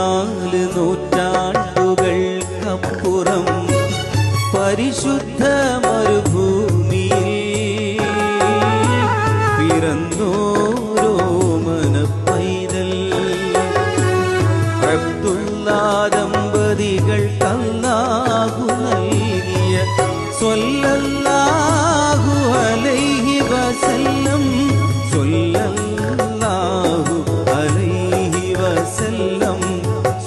നാല് നൂറ്റാണ്ടുകൾക്കപ്പുറം പരിശുദ്ധ മരുഭൂമിയിൽ പിറന്നോരോ മനപ്പൈതൽ അബ്ദുള്ള ദമ്പതികൾ തന്നാകു നൽകിയ സ്വല്ലല്ലാഹു